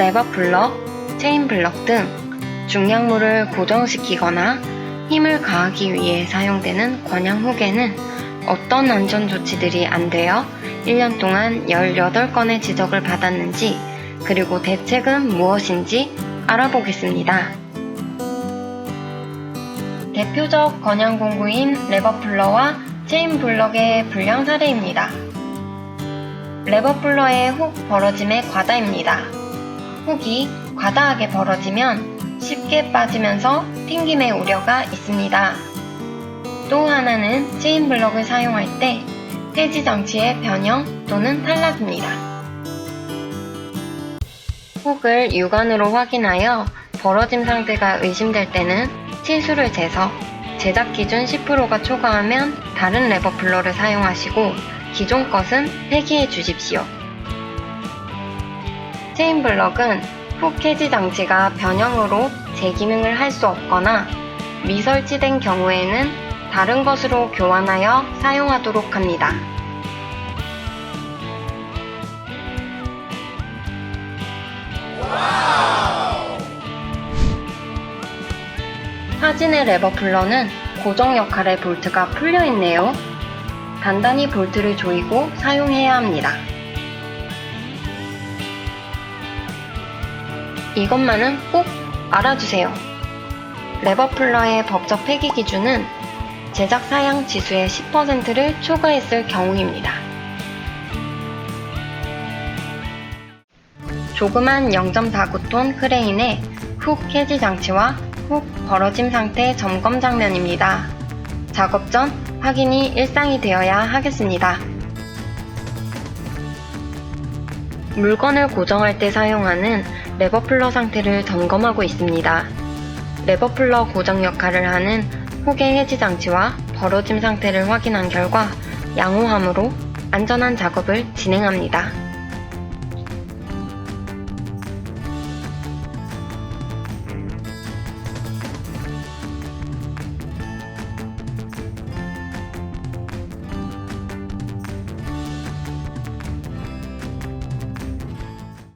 레버 블럭, 체인 블럭 등 중량물을 고정시키거나 힘을 가하기 위해 사용되는 권양 후계는 어떤 안전 조치들이 안 되어 1년 동안 18건의 지적을 받았는지 그리고 대책은 무엇인지 알아보겠습니다. 대표적 건양 공구인 레버 플러와 체인 블럭의 불량 사례입니다. 레버 플러의 훅 벌어짐의 과다입니다. 훅이 과다하게 벌어지면 쉽게 빠지면서 튕김의 우려가 있습니다. 또 하나는 체인 블럭을 사용할 때 해지 장치의 변형 또는 탈락입니다. 훅을 육안으로 확인하여 벌어짐 상태가 의심될 때는 치수를 재서 제작 기준 10%가 초과하면 다른 레버 플러를 사용하시고 기존 것은 폐기해 주십시오. 체인 블럭은 훅 해지 장치가 변형으로 재기능을 할 수 없거나 미설치된 경우에는 다른 것으로 교환하여 사용하도록 합니다. 사진의 레버 플러는 고정 역할의 볼트가 풀려 있네요. 단단히 볼트를 조이고 사용해야 합니다. 이것만은 꼭 알아주세요. 레버 플러의 법적 폐기 기준은 제작 사양 지수의 10%를 초과했을 경우입니다. 조그만 0.49톤 크레인의 훅 해지 장치와 훅 벌어짐 상태 점검 장면입니다. 작업 전 확인이 일상이 되어야 하겠습니다. 물건을 고정할 때 사용하는 레버 플러 상태를 점검하고 있습니다. 레버 플러 고정 역할을 하는 훅의 해지 장치와 벌어짐 상태를 확인한 결과 양호함으로 안전한 작업을 진행합니다.